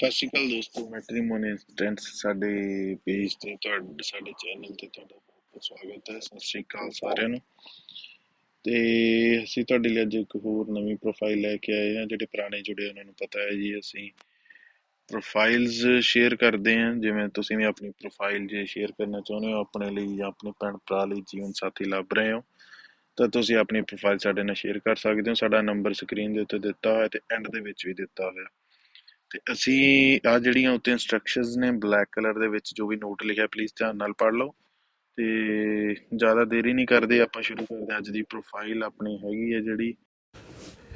ਸਤਿ ਸ਼੍ਰੀ ਅਕਾਲ ਦੋਸਤੋ ਮੈਟਰੀਮੋਨੀ ਇੰਸਟੈਂਟਸ ਸਾਡੇ ਪੇਜ ਤੇ ਤੁਹਾਡੇ, ਸਾਡੇ ਚੈਨਲ ਤੇ ਤੁਹਾਡਾ ਬਹੁਤ ਸਵਾਗਤ ਹੈ। ਸਤਿ ਸ਼੍ਰੀ ਅਕਾਲ ਸਾਰਿਆਂ ਨੂੰ। ਤੇ ਅਸੀਂ ਤੁਹਾਡੇ ਲਈ ਅੱਜ ਇੱਕ ਹੋਰ ਨਵੀਂ ਪ੍ਰੋਫਾਈਲ ਲੈ ਕੇ ਆਏ ਹਾਂ, ਜਿਹੜੇ ਪੁਰਾਣੇ ਜੁੜੇ ਉਹਨਾਂ ਨੂੰ ਪਤਾ ਹੈ ਜੀ, ਅਸੀਂ ਪ੍ਰੋਫਾਈਲਸ ਸ਼ੇਅਰ ਕਰਦੇ ਹਾਂ। ਜਿਵੇਂ ਤੁਸੀਂ ਵੀ ਆਪਣੀ ਪ੍ਰੋਫਾਈਲ ਜੇ ਸ਼ੇਅਰ ਕਰਨਾ ਚਾਹੁੰਦੇ ਹੋ, ਆਪਣੇ ਲਈ ਜਾਂ ਆਪਣੇ ਭੈਣ ਭਰਾ ਲਈ ਜੀਵਨ ਸਾਥੀ ਲੱਭ ਰਹੇ ਹੋ, ਤਾਂ ਤੁਸੀਂ ਆਪਣੀ ਪ੍ਰੋਫਾਈਲ ਸਾਡੇ ਨਾਲ ਸ਼ੇਅਰ ਕਰ ਸਕਦੇ ਹੋ। ਸਾਡਾ ਨੰਬਰ ਸਕਰੀਨ ਦੇ ਉੱਤੇ ਦਿੱਤਾ ਹੋਇਆ ਤੇ ਐਂਡ ਦੇ ਵਿੱਚ ਵੀ ਦਿੱਤਾ ਹੋਇਆ। ਤੇ ਅਸੀਂ ਆ ਜਿਹੜੀਆਂ ਉੱਤੇ ਇਨਸਟਰਕਸ਼ਨਸ ਨੇ ਬਲੈਕ ਕਲਰ ਦੇ ਵਿੱਚ ਜੋ ਵੀ ਨੋਟ ਲਿਖਿਆ ਪਲੀਜ਼ ਧਿਆਨ ਨਾਲ ਪੜ੍ਹ ਲਓ। ਤੇ ਜ਼ਿਆਦਾ ਦੇਰੀ ਨਹੀਂ ਕਰਦੇ, ਆਪਾਂ ਸ਼ੁਰੂ ਕਰਦੇ ਅੱਜ ਦੀ ਪ੍ਰੋਫਾਈਲ ਆਪਣੀ ਹੈਗੀ ਹੈ ਜਿਹੜੀ।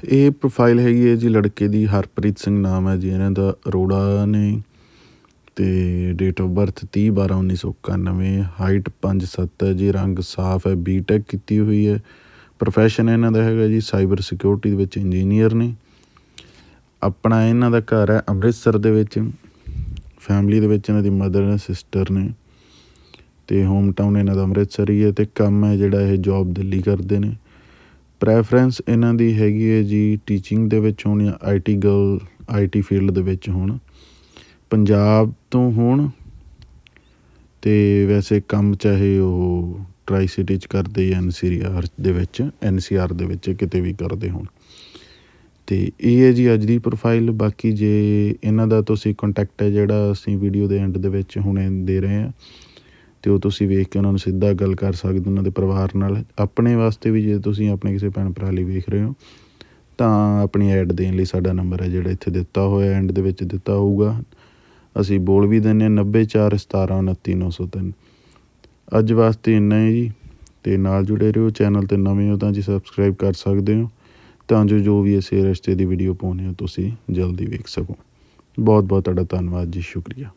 ਇਹ ਪ੍ਰੋਫਾਈਲ ਹੈਗੀ ਹੈ ਜੀ ਲੜਕੇ ਦੀ, ਹਰਪ੍ਰੀਤ ਸਿੰਘ ਨਾਮ ਹੈ ਜੀ। ਇਹਨਾਂ ਦਾ ਅਰੋੜਾ ਨੇ ਤੇ ਡੇਟ ਆਫ ਬਰਥ 30 12 1991 ਹਾਈਟ 5 7 ਹੈ ਜੀ, ਰੰਗ ਸਾਫ਼ ਹੈ ਬੀਟੈਕ ਕੀਤੀ ਹੋਈ ਹੈ। ਪ੍ਰੋਫੈਸ਼ਨ ਇਹਨਾਂ ਦਾ ਹੈਗਾ ਜੀ ਸਾਈਬਰ ਸਿਕਿਉਰਿਟੀ ਦੇ ਵਿੱਚ ਇੰਜੀਨੀਅਰ ਨੇ। ਆਪਣਾ ਇਹਨਾਂ ਦਾ ਘਰ ਹੈ, ਅੰਮ੍ਰਿਤਸਰ ਦੇ ਵਿੱਚ। ਫੈਮਿਲੀ ਦੇ ਵਿੱਚ ਇਹਨਾਂ ਦੀ ਮਦਰ ਨੇ ਸਿਸਟਰ ਨੇ ਤੇ ਹੋਮ ਟਾਊਨ ਇਹਨਾਂ ਦਾ ਅੰਮ੍ਰਿਤਸਰ ਹੀ ਹੈ ਤੇ ਕੰਮ ਹੈ ਜਿਹੜਾ ਇਹ ਜੌਬ ਦਿੱਲੀ ਕਰਦੇ ਨੇ। ਪ੍ਰੈਫਰੈਂਸ ਇਹਨਾਂ ਦੀ ਹੈਗੀ ਹੈ ਜੀ ਟੀਚਿੰਗ ਦੇ ਵਿੱਚ ਹੋਣ ਜਾਂ ਆਈਟੀ ਗਰਲ ਆਈਟੀ ਫੀਲਡ ਦੇ ਵਿੱਚ ਹੋਣ। ਪੰਜਾਬ ਤੋਂ ਹੋਣ ਤੇ ਵੈਸੇ ਕੰਮ ਚਾਹੇ ਉਹ ਟਰਾਈ ਸਿਟੀ ਚ ਕਰਦੇ ਜਾਂ ਐਨਸੀਆਰ ਦੇ ਵਿੱਚ ਐਨਸੀਆਰ ਦੇ ਵਿੱਚ ਕਿਤੇ ਵੀ ਕਰਦੇ ਹੋਣ। ਅਤੇ ਇਹ ਹੈ ਜੀ ਅੱਜ ਦੀ ਪ੍ਰੋਫਾਈਲ ਬਾਕੀ ਜੇ ਇਹਨਾਂ ਦਾ ਤੁਸੀਂ ਕੰਟੈਕਟ ਹੈ ਜਿਹੜਾ ਅਸੀਂ ਵੀਡੀਓ ਦੇ ਐਂਡ ਦੇ ਵਿੱਚ ਹੁਣੇ ਦੇ ਰਹੇ ਹਾਂ ਅਤੇ ਉਹ ਤੁਸੀਂ ਵੇਖ ਕੇ ਉਹਨਾਂ ਨੂੰ ਸਿੱਧਾ ਗੱਲ ਕਰ ਸਕਦੇ ਉਹਨਾਂ ਦੇ ਪਰਿਵਾਰ ਨਾਲ। ਆਪਣੇ ਵਾਸਤੇ ਵੀ ਜੇ ਤੁਸੀਂ ਆਪਣੇ ਕਿਸੇ ਭੈਣ ਭਰਾ ਲਈ ਵੇਖ ਰਹੇ ਹੋ, ਤਾਂ ਆਪਣੀ ਐਡ ਦੇਣ ਲਈ ਸਾਡਾ ਨੰਬਰ ਹੈ ਜਿਹੜਾ ਇੱਥੇ ਦਿੱਤਾ ਹੋਇਆ ਐਂਡ ਦੇ ਵਿੱਚ ਦਿੱਤਾ ਹੋਊਗਾ। ਅਸੀਂ ਬੋਲ ਵੀ ਦਿੰਦੇ ਹਾਂ 9417299903 ਅੱਜ ਵਾਸਤੇ ਇੰਨਾ ਹੀ ਜੀ, ਤੇ ਨਾਲ ਜੁੜੇ ਰਹੋ ਚੈਨਲ ਤੇ ਨਵੇਂ ਹੋ ਤਾਂ ਜੀ ਸਬਸਕ੍ਰਾਈਬ ਕਰ ਸਕਦੇ ਹੋ। ਤਾਂ ਜੋ ਜੋ ਵੀ ਅਸੀਂ ਰਸਤੇ ਦੀ ਵੀਡੀਓ ਪਾਉਂਦੇ ਹਾਂ, ਤੁਸੀਂ ਜਲਦੀ ਵੇਖ ਸਕੋ। ਬਹੁਤ ਬਹੁਤ ਤੁਹਾਡਾ ਧੰਨਵਾਦ ਜੀ, ਸ਼ੁਕਰੀਆ।